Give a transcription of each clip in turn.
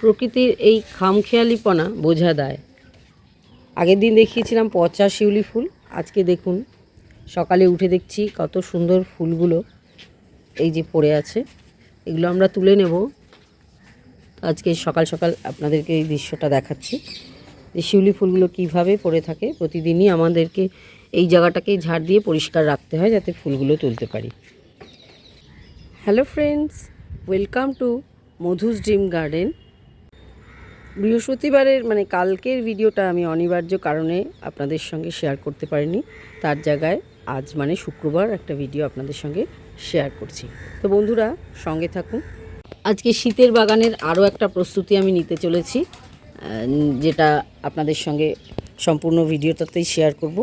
প্রকৃতির এই খামখেয়ালিপনা বোঝা দেয়। আগের দিন দেখিয়েছিলাম পচা শিউলি ফুল। আজকে দেখুন, সকালে উঠে দেখছি কত সুন্দর ফুলগুলো এই যে পড়ে আছে। এগুলো আমরা তুলে নেব। আজকে সকাল সকাল আপনাদেরকে এই দৃশ্যটা দেখাচ্ছি। যে শিউলি ফুলগুলো কীভাবে পড়ে থাকে, প্রতিদিনই আমাদেরকে এই জায়গাটাকে ঝাড় দিয়ে পরিষ্কার রাখতে হয় যাতে ফুলগুলো তুলতে পারি। Hello friends, welcome to Madhu's dream garden. বৃহস্পতিবারের মানে কালকের ভিডিওটা আমি অনিবার্য কারণে আপনাদের সঙ্গে শেয়ার করতে পারিনি। তার জায়গায় আজ মানে শুক্রবার একটা ভিডিও আপনাদের সঙ্গে শেয়ার করছি। তো বন্ধুরা, সঙ্গে থাকুন। আজকে শীতের বাগানের আরও একটা প্রস্তুতি আমি নিতে চলেছি যেটা আপনাদের সঙ্গে সম্পূর্ণ ভিডিওটাতেই শেয়ার করব।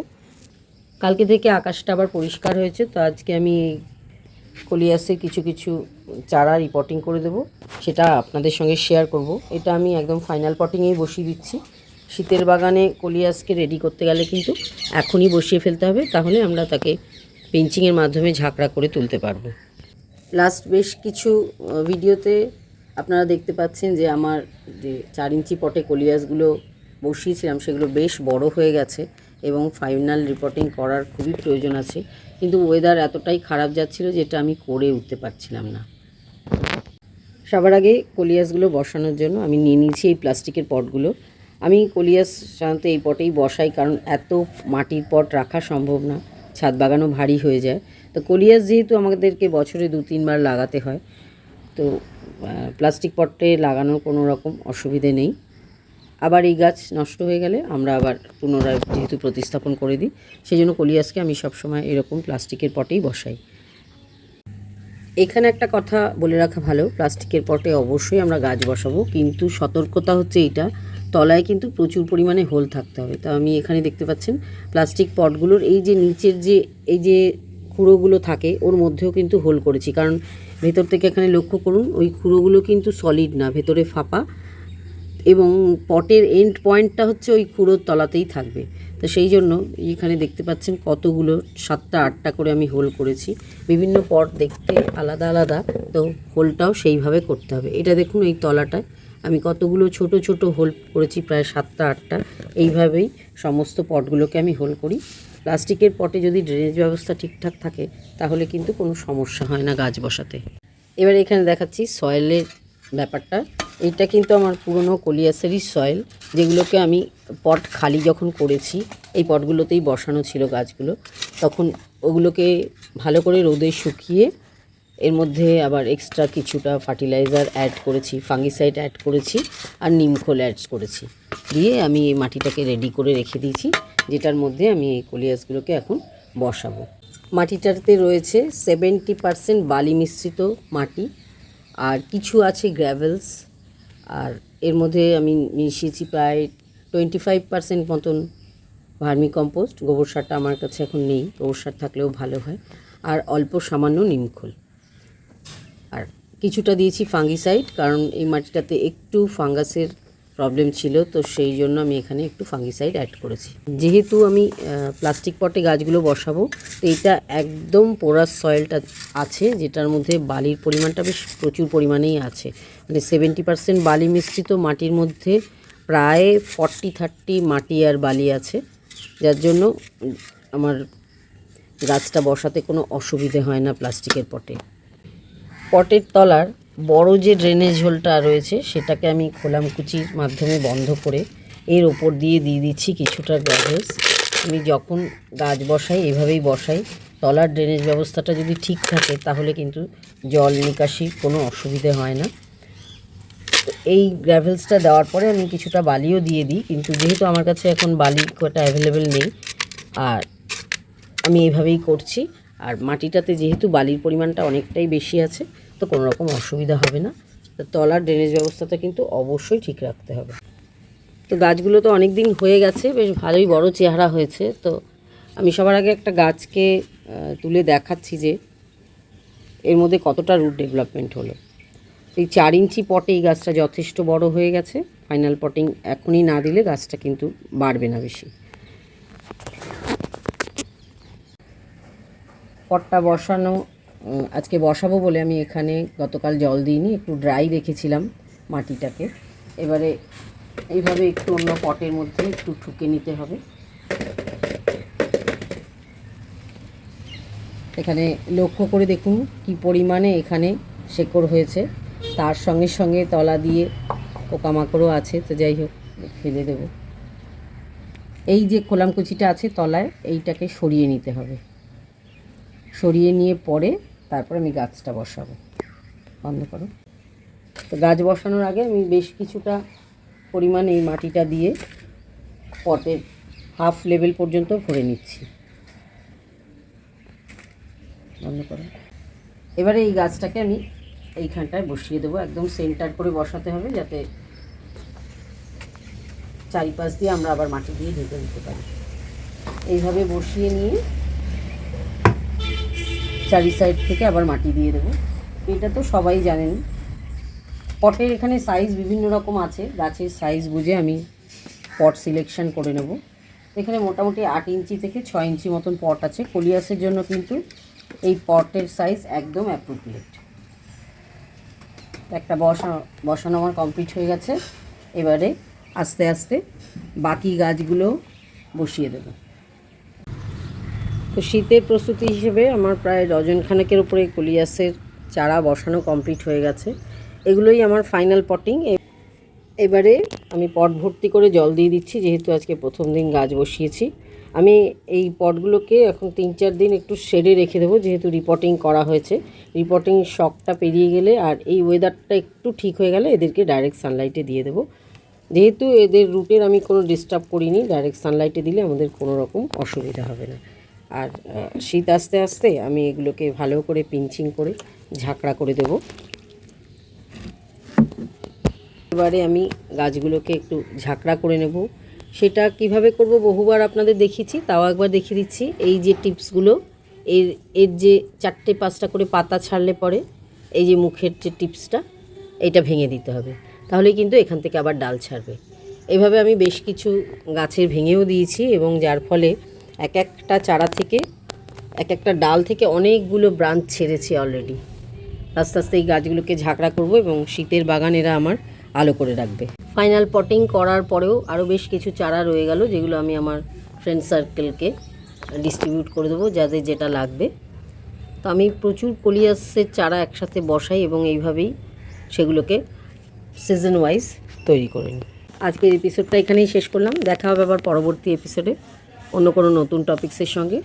কালকে থেকে আকাশটা আবার পরিষ্কার হয়েছে, তো আজকে আমি কলিয়াসের কিছু কিছু চারা রিপোর্টিং করে দেবো। সেটা আপনাদের সঙ্গে শেয়ার করব। এটা আমি একদম ফাইনাল পটিংয়েই বসিয়ে দিচ্ছি। শীতের বাগানে কলিয়াসকে রেডি করতে গেলে কিন্তু এখনই বসিয়ে ফেলতে হবে। তাহলে আমরা তাকে পেঞ্চিংয়ের মাধ্যমে ঝাঁকড়া করে তুলতে পারব। লাস্ট বেশ কিছু ভিডিওতে আপনারা দেখতে পাচ্ছেন যে আমার যে চার ইঞ্চি পটে কলিয়াসগুলো বসিয়েছিলাম, সেগুলো বেশ বড় হয়ে গেছে। এবং ফাইনাল রিপোর্টিং করার খুবই প্রয়োজন আছে। কিন্তু ওয়েদার এতটাই খারাপ যাচ্ছিল যেটা আমি করে উঠতে পারছিলাম না। সবার আগে কলিয়াসগুলো বসানোর জন্য আমি নিয়ে নিয়েছি এই প্লাস্টিকের পটগুলো আমি কলিয়াস সাধারণত এই পটেই বসাই কারণ এত মাটির পট রাখা সম্ভব না, ছাদ বাগানও ভারী হয়ে যায়। তো কলিয়াস যেহেতু আমাদেরকে বছরে দু তিনবার লাগাতে হয়, তো প্লাস্টিক পটে লাগানোর কোনো রকম অসুবিধে নেই। আবার এই গাছ নষ্ট হয়ে গেলে আমরা আবার পুনরায় যেহেতু প্রতিস্থাপন করে দিই সেই জন্য কলিয়াসকে আমি সবসময় এরকম প্লাস্টিকের পটেই বসাই। এখানে একটা কথা বলে রাখা ভালো, প্লাস্টিকের পটে অবশ্যই আমরা গাছ বসাবো, কিন্তু সতর্কতা হচ্ছে এইটা, তলায় কিন্তু প্রচুর পরিমাণে হোল থাকতে হবে। তো আমি এখানে দেখতে পাচ্ছেন, প্লাস্টিক পটগুলোর এই যে নিচের যে, এই যে খুঁড়োগুলো থাকে, ওর মধ্যেও কিন্তু হোল করেছি। কারণ ভেতর থেকে এখানে লক্ষ্য করুন, ওই খুঁড়োগুলো কিন্তু সলিড না, ভেতরে ফাঁপা। এবং পটের এন্ড পয়েন্টটা হচ্ছে ওই খুঁড়োর তলাতেই থাকবে। তো সেই জন্য এখানে দেখতে পাচ্ছেন কতগুলো সাতটা, আটটা করে আমি হোল করেছি। বিভিন্ন পট দেখতে আলাদা আলাদা, তো হোলটাও সেইভাবে করতে হবে। এটা দেখুন এই তলাটায়। আমি কতগুলো ছোট ছোট হোল করেছি, প্রায় সাতটা, আটটা। এইভাবেই সমস্ত পটগুলোকে আমি হোল করি। প্লাস্টিকের পটে যদি ড্রেনেজ ব্যবস্থা ঠিকঠাক থাকে, তাহলে কিন্তু কোনো সমস্যা হয় না গাছ বসাতে। এবার এখানে দেখাচ্ছি সয়েলের ব্যাপারটা। এইটা কিন্তু আমার পুরনো কলিয়াসেরই সয়েল যেগুলোকে আমি পট খালি যখন করেছি, এই পটগুলোতেই বসানো ছিল গাছগুলো, তখন ওগুলোকে ভালো করে রোদে শুকিয়ে এর মধ্যে আবার এক্সট্রা কিছুটা ফার্টিলাইজার অ্যাড করেছি ফাঙ্গিসাইড অ্যাড করেছি আর নিমখোল অ্যাড করেছি। দিয়ে আমি এই মাটিটাকে রেডি করে রেখে দিয়েছি, যেটার মধ্যে আমি এই কলিয়াসগুলোকে এখন বসাবো। মাটিটাতে রয়েছে সেভেন্টি পারসেন্ট বালি মিশ্রিত মাটি, আর কিছু আছে গ্র্যাভেলস আর এর মধ্যে আমি মিশিয়েছি প্রায় টোয়েন্টি ফাইভ পার্সেন্ট মতন ভার্মি কম্পোস্ট। গোবর সারটা আমার কাছে এখন নেই, গোবর সার থাকলেও ভালো হয়। আর অল্প সামান্য নিমখোল আর কিছুটা দিয়েছি ফাঙ্গিসাইড, কারণ এই মাটিটাতে একটু ফাঙ্গাসের প্রবলেম ছিল, তো সেই জন্য আমি এখানে একটু ফাঙ্গিসাইড অ্যাড করেছি। যেহেতু আমি প্লাস্টিক পটে গাছগুলো বসাবো, তো এটা একদম পোরাস সয়েলটা আছে, যেটার মধ্যে বালির পরিমাণটা বেশ প্রচুর পরিমাণেই আছে। মানে সেভেন্টি পার্সেন্ট বালি মিশ্রিত মাটির মধ্যে প্রায় ফর্টি থার্টি মাটি আর বালি আছে। যার জন্য আমার গাছটা বসাতে কোনো অসুবিধে হয় না প্লাস্টিকের পটে পটের তলার বড় যে ড্রেনেজ হোলটা রয়েছে, সেটাকে আমি খোলামকুচির মাধ্যমে বন্ধ করে এর ওপর দিয়ে দিয়ে দিচ্ছি কিছুটা গ্যাভেলস আমি যখন গাছ বসাই, এভাবেই বসাই। তলার ড্রেনেজ ব্যবস্থাটা যদি ঠিক থাকে, তাহলে কিন্তু জল নিকাশি কোনো অসুবিধে হয় না। এই গ্র্যাভেলসটা দেওয়ার পরে আমি কিছুটা বালিও দিয়ে দিই, কিন্তু যেহেতু আমার কাছে এখন বালি একটা অ্যাভেলেবেল নেই, আর আমি এভাবেই করছি। আর মাটিটাতে যেহেতু বালির পরিমাণটা অনেকটাই বেশি আছে তো কোনো রকম অসুবিধা হবে না। তো তলার ড্রেনেজ ব্যবস্থাটা কিন্তু অবশ্যই ঠিক রাখতে হবে। তো গাছগুলো তো অনেক দিন হয়ে গেছে, বেশ ভালোই বড় চেহারা হয়েছে। তো আমি সবার আগে একটা গাছকে তুলে দেখাচ্ছি যে এর মধ্যে কতটা রুট ডেভেলপমেন্ট হলো। এই চার ইঞ্চি পটে এই গাছটা যথেষ্ট বড় হয়ে গেছে। ফাইনাল পটিং এখনই না দিলে গাছটা কিন্তু বাড়বে না বেশি। পটটা বসানো আজকে বসাবো বলে আমি এখানে গতকাল জল দিইনি, একটু ড্রাই রেখেছিলাম মাটিটাকে। এবারে এইভাবে একটু অন্য পটের মধ্যে একটু ঠুকে নিতে হবে। এখানে লক্ষ্য করে দেখুন কি পরিমাণে এখানে শেকড় হয়েছে। তার সঙ্গে সঙ্গে তলা দিয়ে পোকামাকড়ও আছে, তো যাই হোক, ফেলে দেব। এই যে খোলামকুচিটা আছে তলায়, এইটাকে সরিয়ে নিতে হবে। সরিয়ে নিয়ে পরে তারপর আমি গাছটা বসাবো। বন্ধ করো। তো গাছ বসানোর আগে আমি বেশ কিছুটা পরিমাণ এই মাটিটা দিয়ে পটের হাফ লেভেল পর্যন্ত ভরে নিচ্ছি। বন্ধ করো। এবারে এই গাছটাকে আমি এইখানটায় বসিয়ে দেবো। একদম সেন্টার করে বসাতে হবে যাতে চারিপাশ দিয়ে আমরা আবার মাটি দিয়ে ঢেকে দিতে পারি। এইভাবে বসিয়ে নিয়ে চারি সাইড থেকে আবার মাটি দিয়ে দেবো। এটা তো সবাই জানেন। পটের এখানে সাইজ বিভিন্ন রকম আছে। গাছের সাইজ বুঝে আমি পট সিলেকশন করে নেব। এখানে মোটামুটি আট ইঞ্চি থেকে ছ ইঞ্চি মতন পট আছে। কলিয়াসের জন্য কিন্তু এই পটের সাইজ একদম অ্যাপ্রোপ্রিয়েট একটা বসা, বসানো আমার কমপ্লিট হয়ে গেছে। এবারে আস্তে আস্তে বাকি গাছগুলো বসিয়ে দেবো। তো শীতের প্রস্তুতি হিসেবে আমার প্রায় ডজন খানেকের উপরে কলিয়াসের চারা বসানো কমপ্লিট হয়ে গেছে। এগুলোই আমার ফাইনাল পটিং। এবারে আমি পট ভর্তি করে জল দিয়ে দিচ্ছি, যেহেতু আজকে প্রথম দিন গাছ বসিয়েছি। আমি এই পটগুলোকে এখন তিন চার দিন একটু শেডে রেখে দেবো, যেহেতু রিপোর্টিং করা হয়েছে। রিপোর্টিং শকটা পেরিয়ে গেলে আর এই ওয়েদারটা একটু ঠিক হয়ে গেলে এদেরকে ডাইরেক্ট সানলাইটে দিয়ে দেবো। যেহেতু এদের রুটের আমি কোনো ডিস্টার্ব করিনি, ডাইরেক্ট সানলাইটে দিলে আমাদের কোনো রকম অসুবিধা হবে না। আর শীত আস্তে আস্তে আমি এগুলোকে ভালো করে পিঞ্চিং করে ঝাঁকড়া করে দেবো। এবারে আমি গাছগুলোকে একটু ঝাঁকড়া করে নেব। সেটা কীভাবে করব বহুবার আপনাদের দেখিয়েছি, তাও একবার দেখিয়ে দিচ্ছি। এই যে টিপসগুলো, এর এর যে চারটে পাঁচটা করে পাতা ছাড়লে পরে এই যে মুখের যে টিপসটা, এইটা ভেঙে দিতে হবে। তাহলে কিন্তু এখান থেকে আবার ডাল ছাড়বে। এভাবে আমি বেশ কিছু গাছের ভেঙেও দিয়েছি এবং যার ফলে এক একটা চারা থেকে, এক একটা ডাল থেকে অনেকগুলো ব্রাঞ্চ ছেড়েছি অলরেডি আস্তে আস্তে এই গাছগুলোকে ঝাঁকড়া করব এবং শীতের বাগান এরা আমার আলো করে রাখবে। ফাইনাল পটিং করার পরেও আরও বেশ কিছু চারা রয়ে গেল, যেগুলো আমি আমার ফ্রেন্ড সার্কেলকে ডিস্ট্রিবিউট করে দেবো যাদের যেটা লাগবে। তো আমি প্রচুর কলিয়াসের চারা একসাথে বসাই এবং এইভাবেই সেগুলোকে সিজন ওয়াইজ তৈরি করে নিই। আজকের এপিসোডটা এখানেই শেষ করলাম। দেখা হবে আবার পরবর্তী এপিসোডে অন্য কোনো নতুন টপিক্সের সঙ্গে।